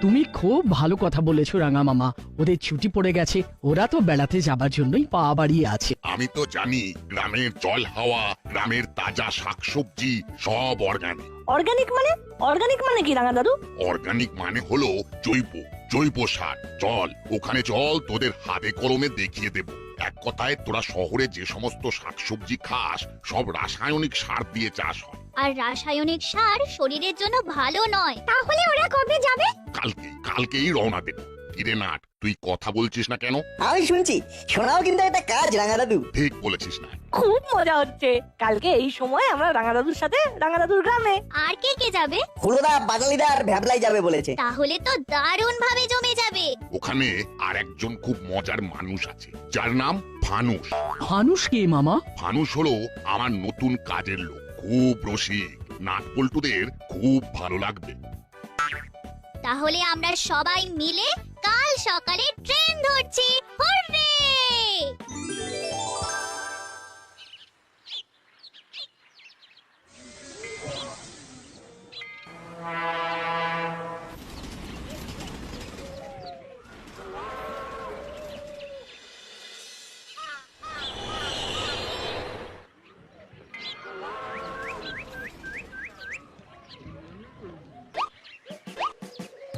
তুমি খুব ভালো কথা বলেছ রাঙা মামা। ওদের ছুটি পড়ে গেছে ওরা তো বেড়াতে যাবার জন্যই পা বাড়িয়ে আছে। আমি তো জানি গ্রামের জল হাওয়া গ্রামের তাজা শাকসবজি সব অর্গানিক অর্গানিক মানে? অর্গানিক মানে কি রাঙা দাদু? অর্গানিক মানে হলো জৈব জৈব সার। চল ওখানে চল তোদের হাতে কলমে দেখিয়ে দেব। এক কথায় তোরা শহরে যে সমস্ত শাকসবজি খাস সব রাসায়নিক সার দিয়ে চাষ হয়। আর রাসায়নিক সার শরীরের জন্য ভালো নয়। তাহলে ওরা কবে যাবে? কালকে কালকেই রওনা দেব। কিরে নাট তুই কথা বলছিস না কেন? আমি শুনছি শোনাও কিন্তু একটা কাজ রাঙা দাদু ঠিক বলেছিস না। খুব মজা হচ্ছে। কালকে এই সময় আমরা রাঙা দাদুর সাথে রাঙা দাদুর গ্রামে। আর কে কে যাবে? হুলোদা বাজালিদা আর ভ্যাবলাই যাবে বলেছে। তাহলে তো দারুণ ভাবে জমে যাবে। ওখানে আর একজন খুব মজার মানুষ আছে যার নাম ফানুস ফানুস কে মামা? ফানুস হলো আমার নতুন কাজের লোক খুব রসিক। নাট পল্টুদের খুব ভালো লাগবে। তাহলে আমরা সবাই মিলে কাল সকালে ট্রেন ধরছি। হুররে!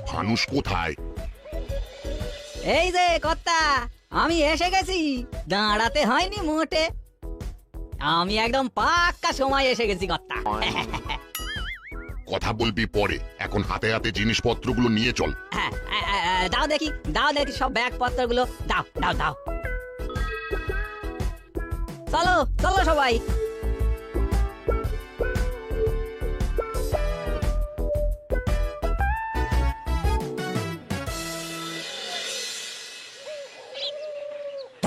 ফানুস কোথায়? এই যে কর্তা আমি এসে গেছি। দাঁড়াতে হয়নি মোটে। আমি একদম পাক্কা সময় এসে গেছি কর্তা। কথা বলবি পরে। এখন হাতে হাতে জিনিসপত্রগুলো নিয়ে চল। হ্যাঁ, হ্যাঁ, হ্যাঁ, দাও দেখি দাও দেখি সব ব্যাগ পত্রগুলো দাও দাও দাও। চলো চলো সবাই।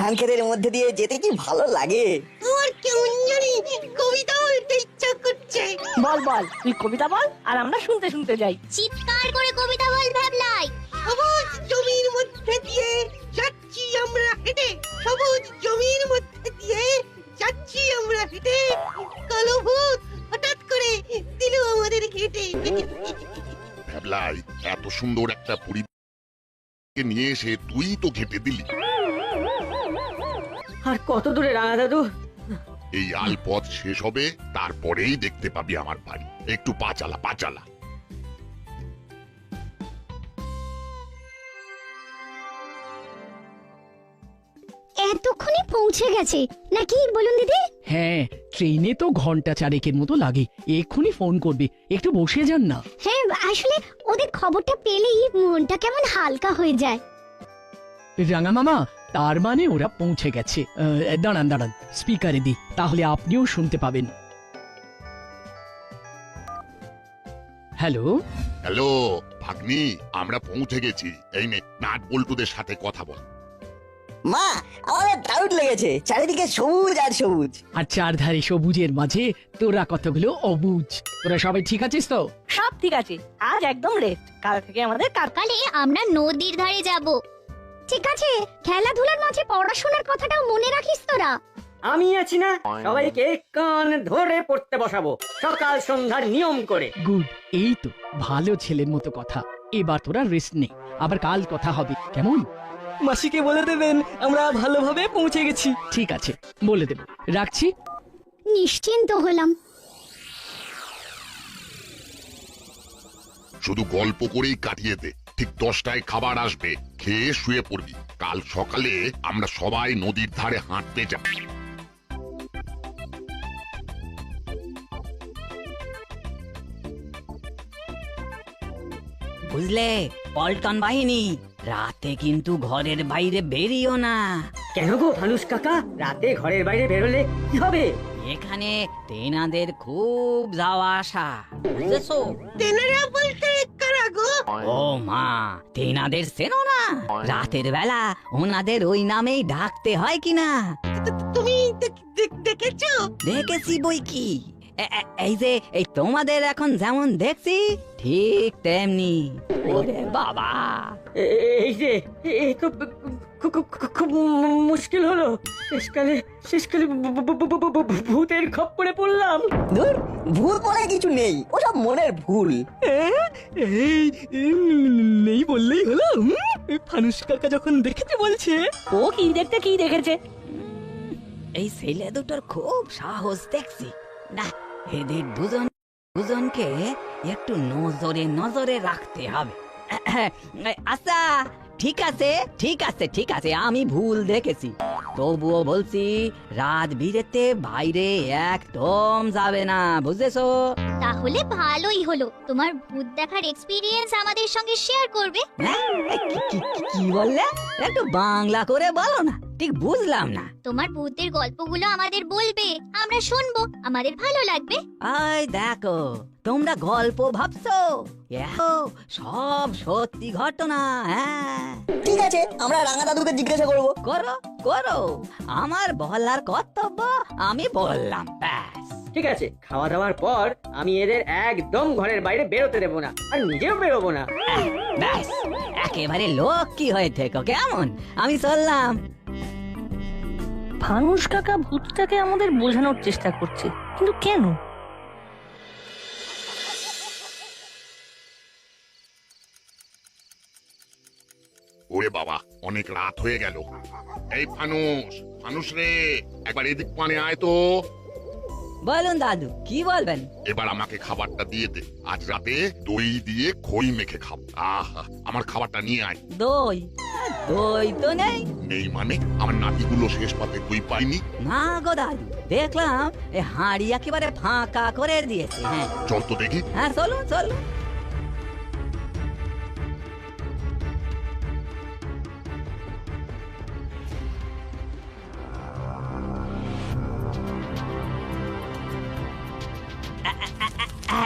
ধানক্ষেতের মধ্যে দিয়ে যেতে কি ভালো লাগে? আমার কেমন জানি কবিতা বলতে ইচ্ছা করছে। বল বল তুই কবিতা বল আর আমরা শুনতে শুনতে যাই। চিৎকার করে কবিতা বল ভাবলাই। সবুজ জমির মধ্যে দিয়ে যাচ্ছি আমরা হেঁটে। সবুজ জমির মধ্যে দিয়ে যাচ্ছি আমরা হেঁটে। কালো ভূত হঠাৎ করে দিল আমাদের ঘেটে। ভ্যাবলাই এত সুন্দর একটা পরিবারকে নিয়ে এসে তুই তো ঘেটে দিলি। আর কত দূরে রাঙা দাদু? এই আল পথ শেষ হবে তারপরেই দেখতে পাবি আমার বাড়ি। একটু পা চালা পা চালা। এতক্ষণে পৌঁছে গেছে। নাকি বলুন দিদি? হ্যাঁ ট্রেনে তো ঘণ্টা চারেকের মতো লাগে। এক্ষুনি ফোন করবে। একটু বসে যান না। হ্যাঁ আসলে ওদের খবরটা পেলেই মনটা কেমন হালকা হয়ে যায়। রাঙা মামা তার মানে ওরা পৌঁছে গেছে। আহ, দাঁড়ান দাঁড়ান স্পিকারে দি তাহলে আপনিও শুনতে পাবেন। হ্যালো হ্যালো ভাগ্নি আমরা পৌঁছে গেছি। এই নে নাট বল্টুদের সাথে কথা বল। মা আমাদের দারুণ লেগেছে। চারিদিকে সবুজ আর সবুজ। আর চারধারে সবুজের মাঝে তোরা কতগুলো অবুজ। তোরা সবাই ঠিক আছিস তো? সব ঠিক আছে। আজ একদম রেস্ট কাল থেকে আমাদের কার কালে আমরা নদীর ধারে যাব। ঠিক আছে খেলাধুলার মাঝে পড়াশোনার কথাটাও মনে রাখিস তোরা। আমি আছি না সবাইকে কান ধরে পড়তে বসাবো। সকাল সন্ধ্যার নিয়ম করে। গুড এই তো ভালো ছেলের মতো কথা। এবার তোরা রেস্ট নে আবার কাল কথা হবে কেমন? মাসিকে বলে দেবেন আমরা ভালোভাবে পৌঁছে গেছি। ঠিক আছে বলে দেব। রাখছি? নিশ্চিন্ত হলাম। শুধু গল্প করেই কাটিয়ে দে। ঠিক দশটায় খাবার আসবে খেয়ে শুয়ে পড়বি। কাল সকালে আমরা সবাই নদীর ধারে হাঁটতে যাব। বুঝলে পল্টন বাহিনী রাতে কিন্তু ঘরের বাইরে বেরিও না। কেন গো ভানুস কাকা? রাতে ঘরের বাইরে বেরোলে কি হবে? এখানে তেনাদের খুব যাওয়া আসা বুঝেছ? তেনারা বলতে গো ও মা তেনাদের চেনো না রাতের বেলা ওনাদের ওই নামেই ডাকতে হয় কিনা তুমি দেখ- দেখ- দেখেছ দেখেছি বই কি এই যে এই তোমাদের এখন যেমন দেখছি ঠিক তেমনি ওরে বাবা এই যে এই তো খুব মুশকিল হলো। শেষকালে শেষকালে ভূতের খপ্পরে পড়লাম। ধুর ভুল বলে কিছু নেই। ওসব মনের ভুল। এই নেই বললেই হলো। ফানুস কাকা যখন দেখেছে বলছে ও কি দেখতে কি দেখেছে? এই ছেলে দুটোর খুব সাহস দেখছি। না এদের দুজন দুজনকে একটু নজরে নজরে রাখতে হবে। আচ্ছা ঠিক আছে ঠিক আছে ঠিক আছে আমি ভুল দেখেছি। তবুও বলছি রাত বিরেতে বাইরে একদম যাবে না বুঝেছ? তাহলে ভালোই হলো। তোমার ভূত দেখার এক্সপিরিয়েন্স আমাদের সঙ্গে শেয়ার করবে। হ্যাঁ? এ, কি- কি- কি- কি বললে? একটু বাংলা করে বলো না ঠিক বুঝলাম না। তোমার ভূতের গল্পগুলো আমাদের বলবে আমরা শুনব আমাদের ভালো লাগবে। আই দেখো তোমরা গল্প ভাবছ? এও, সব সত্যি ঘটনা হ্যাঁ। ঠিক আছে আমরা রাঙা দাদুকে জিজ্ঞাসা করব। করো করো। আমার বলার কর্তব্য আমি বললাম ব্যাস। ঠিক আছে খাওয়া দাওয়ার পর আমি এদের একদম ঘরের বাইরে বেরোতে দেবো না আর নিজেও বেরোবো না। ব্যাস একেবারে লোক কি হয়ে থেকো কেমন? আমি চললাম। ফানুস কাকা ভূতটাকে আমাদের বোঝানোর চেষ্টা করছে কিন্তু কেন? ওরে বাবা অনেক রাত হয়ে গেল। এই ফানুস ফানুস রে একবার এদিক পানে আয় তো। বলুন দাদু কি বলবেন? এবার আমাকে খাবারটা দিয়ে দে। আজ রাতে দই দিয়ে খই মেখে খাব। আহা আমার খাবারটা নিয়ে আয়। দই? দই তো নেই। নেই মানে? আমার নাতিগুলো শেষ পাতে দই পাইনি না গো দাদু দেখলাম এ হাঁড়ি একেবারে ফাঁকা করে দিয়েছে হ্যাঁ। চল তো দেখি। হ্যাঁ চলুন চলুন।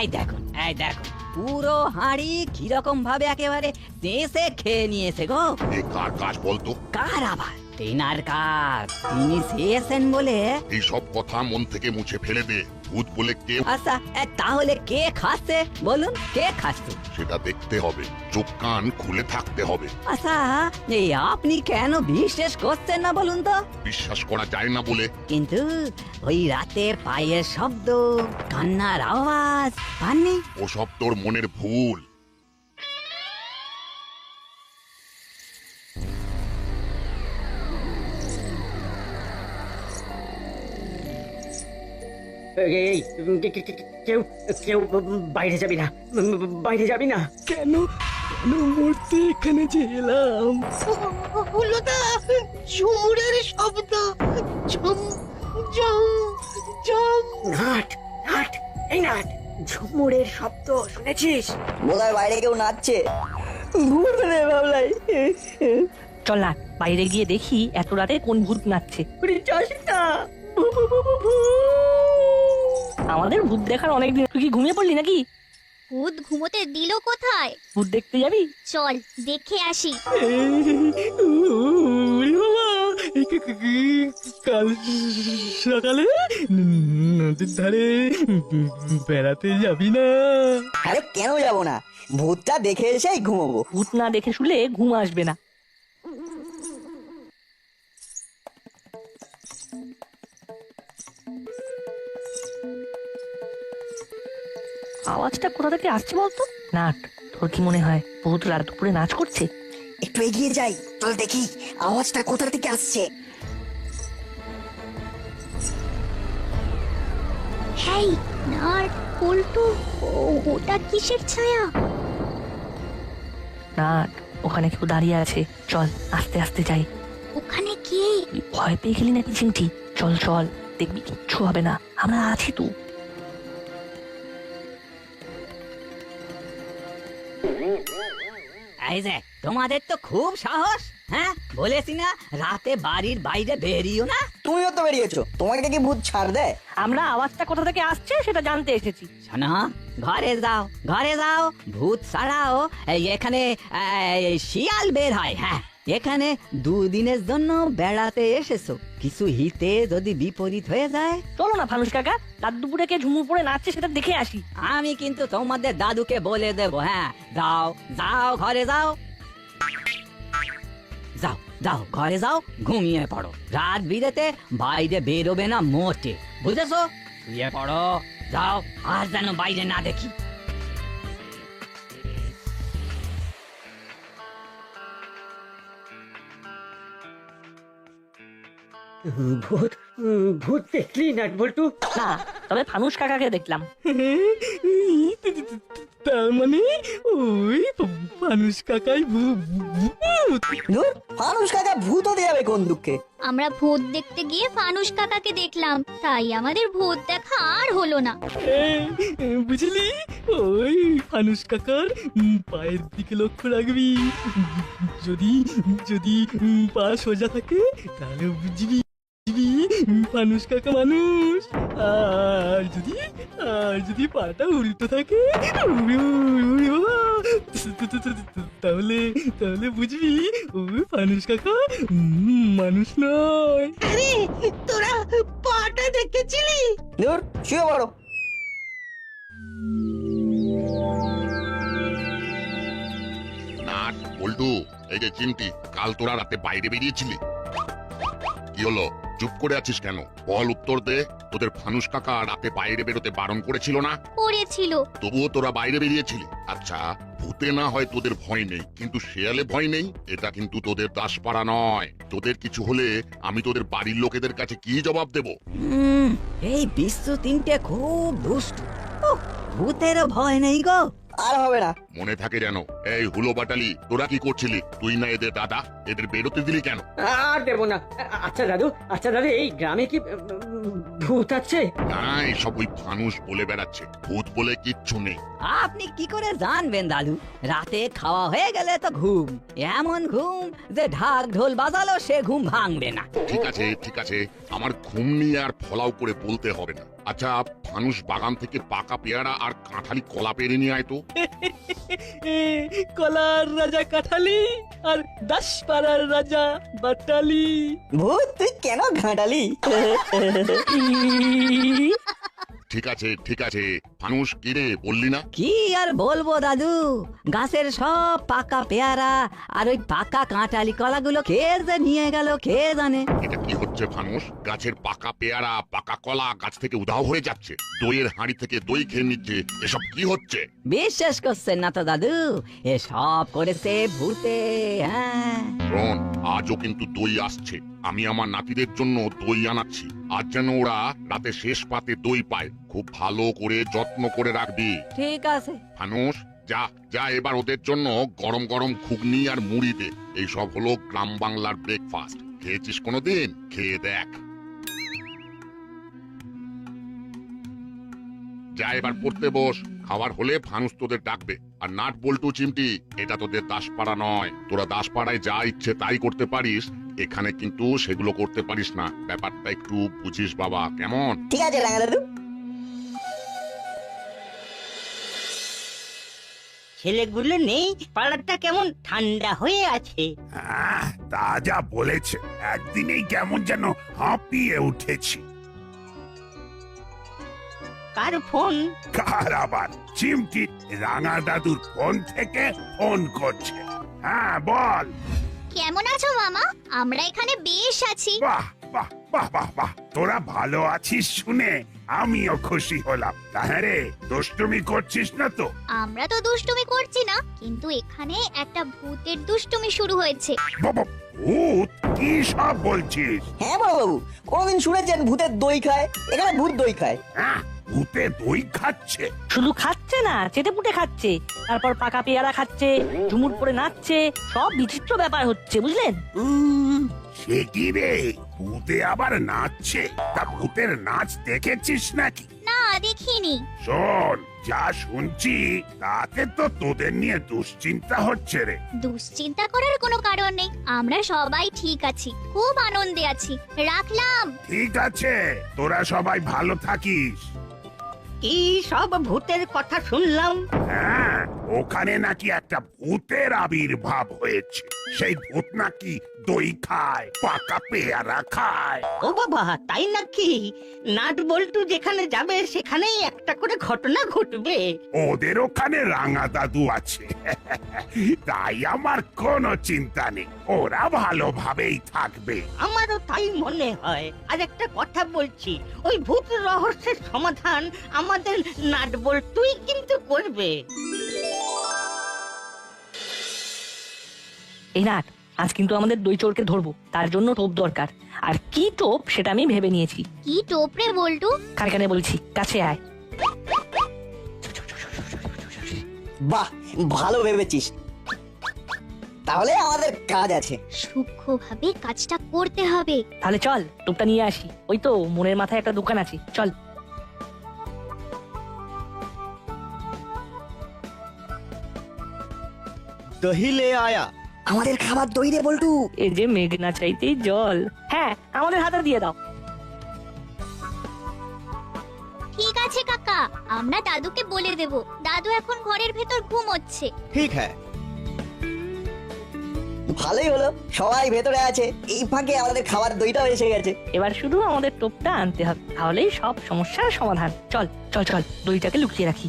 এই দেখুন এই দেখুন। পুরো হাঁড়ি কীরকম ভাবে একেবারে দেশে খেয়ে নিয়েছে গো। এ কার কাজ বলতো? কার আবার? তেনার কার তিনি চেয়েছেন বলে। এইসব কথা মন থেকে মুছে ফেলে দে ভূত বলে কে আচ্ছা এ, তাহলে কে খাচ্ছে? বলুন কে খাচ্ছে? সেটা দেখতে হবে চোখ কান খুলে থাকতে হবে। আচ্ছা এই আপনি কেন বিশ্বাস করছেন না বলুন তো? বিশ্বাস করা যায় না বলে। কিন্তু ওই রাতের পায়ের শব্দ কান্নার আওয়াজ পাননি? ওসব তোর মনের ভুল। এই কেউ কেউ বাইরে যাবি না। বাইরে যাবি না। কেন? কেন মরতে এখানে যে এলাম? হলোটা ঝুমুরের শব্দ। ঝুম ঝুম ঝুম। নাট নাট এই নাট ঝুমুরের শব্দ শুনেছিস? বোধহয় বাইরে কেউ নাচছে। ভুল রে ভাবলাই চল না বাইরে গিয়ে দেখি এত রাতে কোন ভূত নাচছে। যাস না আমাদের ভূত দেখার অনেকদিন। তুই কি ঘুমিয়ে পড়লি নাকি? ভূত ঘুমোতে দিল কোথায়? ভূত দেখতে যাবি? চল দেখে আসি। কাল সকালে নদীর ধারে বেড়াতে যাবি না। আরে কেন যাব না? ভূতটা দেখে এসেই ঘুমোবো। ভূত না দেখে শুলে ঘুম আসবে না। আওয়াজটা কোথা থেকে আসছে বলতো? নাট তোর কি মনে হয় ভূত রাত দুপুরে নাচ করছে? একটু এগিয়ে যাই চল দেখি আওয়াজটা কোথা থেকে আসছে। হেই নাট পল্টু ওটা কিসের ছায়া? নাট ওখানে কেউ দাঁড়িয়ে আছে। চল আস্তে আস্তে যাই। ওখানে কে? ভয় পেয়ে গেলি নাকি চিমটি চল চল দেখবি কিচ্ছু হবে না। আমরা আছি তো। এই যে তোমাদের তো খুব সাহস হ্যাঁ? বলেছি না রাতে বাড়ির বাইরে বেরিও না? তুমিও তো বেরিয়েছো তোমাকে কি ভূত ছাড় দেয়? আমরা আওয়াজটা কোথা থেকে আসছে সেটা জানতে এসেছি। শোনো ঘরে যাও ঘরে যাও ভূত ছাড়াও এই এখানে এই, শিয়াল বের হয় হ্যাঁ। এখানে দুদিনের জন্য বেড়াতে এসেছ। কিছু হিতে যদি বিপরীত হয়ে যায়? চলো না ফানুস কাকা রাত দুপুরে কে ঝুমুর পরে নাচছে সেটা দেখে আসি। আমি কিন্তু তোমাদের দাদুকে বলে দেব হ্যাঁ। যাও যাও ঘরে যাও। যাও যাও ঘরে যাও ঘুমিয়ে পড়ো। রাত বিরেতে বাইরে বেরোবে না মোটে। বুঝেছ? শুয়ে পড়ো যাও আর যেন বাইরে না দেখি। ভূত ভূত দেখলি নাট বল্টু? না তবে ফানুস কাকাকে দেখলাম। তার মানে ওই মানুষ কাকাই ভূ- ভূত। মানুষ কাকা ভূত হতে যাবে কোন দুঃখে? আমরা ভূত দেখতে গিয়ে ফানুস কাকাকে দেখলাম তাই আমাদের ভূত দেখা আর হলো না। বুঝলি? ওই ফানুস কাকার পায়ের দিকে লক্ষ্য রাখবি। যদি যদি পা সোজা থাকে তাহলে বুঝবি। উম, কাকা মানুষ। আর যদি আর যদি পাটা উল্টো থাকে উড়ি, উড়ি বাবা, তাহলে তাহলে বুঝবি ওই মানুষ কাকা মানুষ নয়। আরে তোরা পাটা দেখেছিলি? ধুর শুয়ে পড়ো। নাট বল্টু এই যে চিমটি কাল তোরা রাতে বাইরে বেরিয়েছিলি। কি হলো? চুপ করে আছিস কেন? বল উত্তর দে। তোদের ফানুস কাকা রাতে বাইরে বেরোতে বারণ করেছিল না? পড়েছিল তবুও তোরা বাইরে বেরিয়েছিলি। আচ্ছা ভূতে না হয় তোদের ভয় নেই কিন্তু শেয়ালে ভয় নেই? এটা কিন্তু তোদের দাসপাড়া নয়। তোদের কিছু হলে আমি তোদের বাড়ির লোকেদের কাছে কি জবাব দেব? উম, এই বিশ্ব তিনটে খুব দুষ্ট। ভূতেরও ভয় নেই গো। আর হবে না। মনে থাকে যেন এই হুলো বাটালি তোরা কি করছিলি? তুই না এদের দাদা? এদের বেরোতে দিলি কেন? আর দেবো না। আচ্ছা দাদু আচ্ছা দাদু এই গ্রামে কি উম, ভূত আছে? না সব ওই ফানুস বলে বেড়াচ্ছে। ভূত বলে কিচ্ছু নেই। আপনি কি করে জানবেন দাদু? রাতে খাওয়া হয়ে গেলে তো ঘুম। এমন ঘুম যে ঢাক ঢোল বাজালো সে ঘুম ভাঙবে না। ঠিক আছে ঠিক আছে। আমার ঘুম নিয়ে আর ফলাও করে বলতে হবে না। আচ্ছা ফানুস বাগান থেকে পাকা পেয়ারা আর কাঁঠালি কলা পেরে নিয়ে আয় তো। কলার রাজা কাঁঠালি আর দাসপাড়ার রাজা বাটালি। ভূত তুই কেন ঘাঁটালি? ঠিক আছে ঠিক আছে। ফানুস কিরে বললি না? কি আর বলব দাদু? গাছের সব পাকা পেয়ারা আর ওই পাকা কাঁঠালি কলাগুলো কে যে নিয়ে গেল কে জানে? এটা কি হচ্ছে ফানুস গাছের পাকা পেয়ারা পাকা কলা গাছ থেকে উধাও হয়ে যাচ্ছে। দইয়ের হাঁড়ি থেকে দই খেয়ে নিচ্ছে। এসব কি হচ্ছে? বিশ্বাস করছেন না তো দাদু? এ সব করেছে ভূতে হ্যাঁ। রন আজও কিন্তু দই আসছে। আমি আমার নাতিদের জন্য দই আনাচ্ছি। আজ যেন ওরা রাতে শেষ পাতে দই পায়। খুব ভালো করে যত্ন করে রাখবি। ঠিক আছে। ফানুস যা যা এবার ওদের জন্য গরম গরম ঘুগনি আর মুড়ি দে। এইসব হলো গ্রাম বাংলার ব্রেকফাস্ট খেয়েছিস কোনোদিন? খেয়ে দেখ। যা এবার পড়তে বস। খাবার হলে ফানুস তোদের ডাকবে। আর নাট বল্টু চিমটি এটা তোদের দাসপাড়া নয়। তোরা দাসপাড়ায় যা ইচ্ছে তাই করতে পারিস। এখানে কিন্তু সেগুলো করতে পারিস না। ব্যাপারটা একটু বুঝিস বাবা কেমন? ঠিক আছে রাঙা দাদু। ছেলেগুলো নেই পাড়াটা কেমন ঠান্ডা হয়ে আছে। আহ, তা যা বলেছে একদিনেই কেমন যেন হাঁপিয়ে উঠেছি। কার ফোন? কার আবার? চিমটি রাঙা দাদুর ফোন থেকে ফোন করছে। হ্যাঁ বল। কেমন আছো মামা? আমরা এখানে বেশ আছি। বাহ বাহ বাহ বাহ বাহ। তোরা ভালো আছিস শুনে আমিও খুশি হলাম। তাহলে দুষ্টুমি করছিস না তো? আমরা তো দুষ্টুমি করছি না কিন্তু এখানে একটা ভূতের দুষ্টুমি শুরু হয়েছে। বাবা ভূত? কি সব বলছিস? হ্যাঁ বড় বাবু কোনদিন শুনেছেন ভূতের দই খায়? এখানে ভূত দই খায়। হ্যাঁ ভূতে দই খাচ্ছে। শুধু খাচ্ছে না চেটে পুটে খাচ্ছে তারপর পাকা পেয়ারা খাচ্ছে ঝুমুর পরে নাচছে সব বিচিত্র ব্যাপার হচ্ছে বুঝলেন? উম, সে কি রে? ভূতে আবার নাচছে? তা ভূতের নাচ দেখেছিস নাকি? না দেখিনি। শোন যা শুনছি তাতে তো তোদের নিয়ে দুশ্চিন্তা হচ্ছে রে। দুশ্চিন্তা করার কোনো কারণ নেই আমরা সবাই ঠিক আছি খুব আনন্দে আছি রাখলাম। ঠিক আছে তোরা সবাই ভালো থাকিস। কি সব ভূতের কথা শুনলাম? হ্যাঁ ওখানে নাকি একটা ভূতের আবির্ভাব হয়েছে। সেই ভূত নাকি দই খায় পাকা পেয়ারা খায়। ও বাবা তাই নাকি? নাট বল্টু যেখানে যাবে সেখানেই একটা করে ঘটনা ঘটবে। ওদের ওখানে রাঙা দাদু আছে। তাই আমার কোনো চিন্তা নেই ওরা ভালোভাবেই থাকবে। আমারও তাই মনে হয়। আর একটা কথা বলছি ওই ভূত রহস্যের সমাধান আমাদের নাট বল্টুই কিন্তু করবে। এই নাট আজ কিন্তু আমাদের দই চোরকে ধরবো তার জন্য টোপ দরকার আর কি টোপ সেটা আমি ভেবে নিয়েছি কি টোপরে বল্টু কানে কানে বলছি কাছে আয় বাহ ভালো ভেবেছিস তাহলে আমাদের কাজ আছে সূক্ষ্মভাবে কাজটা করতে হবে তাহলে চল টোপটা নিয়ে আসি ওই তো মনের মাথায় একটা দোকান আছে চল दही ले आया আমাদের খাবার দই রে বল্টু। এই যে মেঘনা চাইতে জল। হ্যাঁ আমাদের হাতে দিয়ে দাও। ঠিক আছে কাকা। আমরা দাদুকে বলে দেব। দাদু এখন ঘরের ভেতর ঘুমোচ্ছে। ঠিক হ্যাঁ। ভালোই হলো। সবাই ভেতরে আছে। এই ফাঁকে আমাদের খাবার দইটা এসে গেছে। এবার শুধু আমাদের টোপটা আনতে হবে। তাহলেই সব সমস্যার সমাধান। চল চল চল। দইটাকে লুকিয়ে রাখি।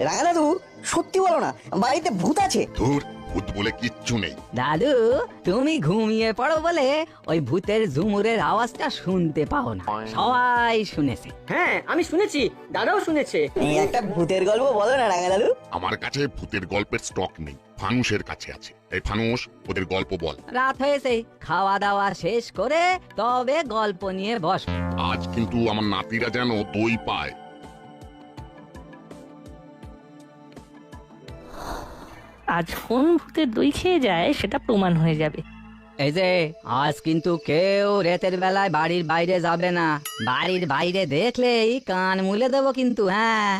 রাঙা দাদু সত্যি বলো না বাড়িতে ভূত আছে? ধুর ভূত বলে কিচ্ছু নেই। দাদু তুমি ঘুমিয়ে পড়ো বলে ওই ভূতের ঝুমুরের আওয়াজটা শুনতে পাও না। সবাই শুনেছে। হ্যাঁ আমি শুনেছি দাদাও শুনেছে। এই একটা ভূতের গল্প বলো না রাঙা দাদু আমার কাছে ভূতের গল্পের স্টক নেই ফানুসের কাছে আছে। এই ফানুস ওদের গল্প বল। রাত হয়েছে খাওয়া দাওয়া শেষ করে তবে গল্প নিয়ে বস। আজ কিন্তু আমার নাতিরা যেন দই পায়। আজ কোন ভূতের দই খেয়ে যায় সেটা প্রমাণ হয়ে যাবে। এই যে আজ কিন্তু কেউ রাতের বেলায় বাড়ির বাইরে যাবে না। বাড়ির বাইরে দেখলেই কান মুলে দেবো কিন্তু হ্যাঁ।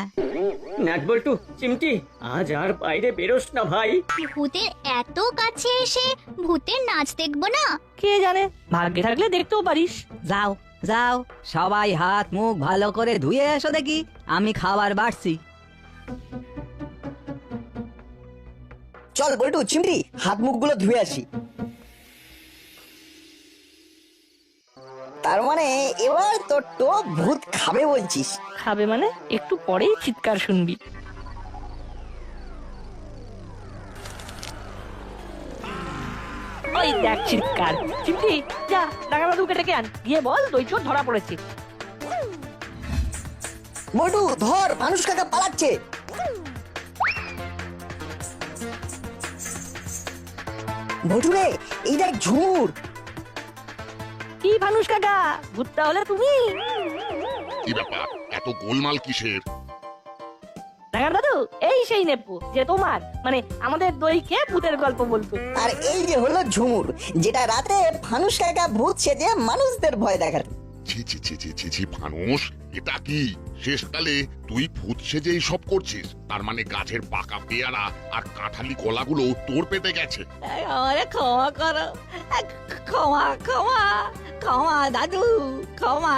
নাট বল্টু চিমটি আজ আর বাইরে বেরোস না ভাই। ভূতের এত কাছে এসে ভূতের নাচ দেখব না? কে জানে ভাগ্যে থাকলে দেখতেও পারিস। যাও যাও সবাই হাত মুখ ভালো করে ধুয়ে এসো দেখি আমি খাবার বাড়ছি। চল বল্টু চিমড়ি হাত মুখগুলো ধুয়ে আসি। তার মানে এবার তোর তো ভূত খাবে বলছিস। খাবে মানে? একটু পরেই চিৎকার শুনবি। ওই দেখ চিৎকার। চিমটি যা ডাকা দাদুকে ডেকে আন। গিয়ে বল দই চোর ধরা পড়েছে। বল্টু ধর মানুষ কাকা পালাচ্ছে। বল্টু রে এই দেখ ঝুমুর কি ভানুষ কাকা ভূতটা হলে তুমি? কি ব্যাপার? এত গোলমাল কিসের? ডাকার দাদু এই সেই নেপু যে তোমার মানে আমাদের দই খেয়ে ভূতের গল্প বলতো। আর এই যে হলো ঝুমুর যেটা রাতে ফানুস কাকা ভূত সেজে মানুষদের ভয় দেখাতো ছি ছি ছি ছি ছি ছি ফানুস এটা কি? শেষকালে তুই ভূত সেজে সব করছিস। তার মানে গাছের পাকা পেয়ারা আর কাঁঠালি কলাগুলো তোর পেতে গেছে। আমারে ক্ষমা করো। ক্ষমা ক্ষমা ক্ষমা দাদু ক্ষমা।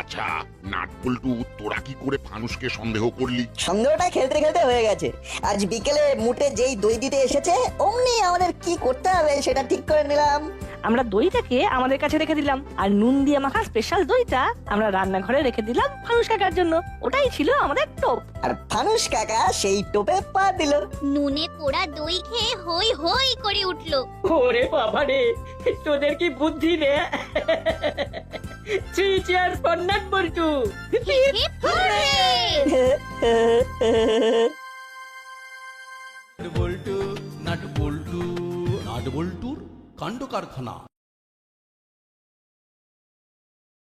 আচ্ছা নাট পল্টু তোরা কি করে ফানুসকে সন্দেহ করলি? সন্দেহটা খেলতে খেলতে হয়ে গেছে। আজ বিকেলে মুটে যেই দই দিতে এসেছে অমনি আমাদের কি করতে হবে সেটা ঠিক করে নিলাম। আমরা দইটাকে আমাদের কাছে রেখে দিলাম। আর নুন দিয়ে মাখা স্পেশাল দইটা আমরা রান্নাঘরে রেখে দিলাম ফানুস কাকার জন্য। ওটাই ছিল আমাদের টোপ। আর ফানুস কাকা সেই টোপে পা দিল। নুনে পোড়া দই খেয়ে হই হই করে উঠল। ওরে বাবা রে তোদের কি বুদ্ধি রে? Three cheers for! Nut Boltu Boltu Nut Boltu Nut বল্টুর কাণ্ড কারখানা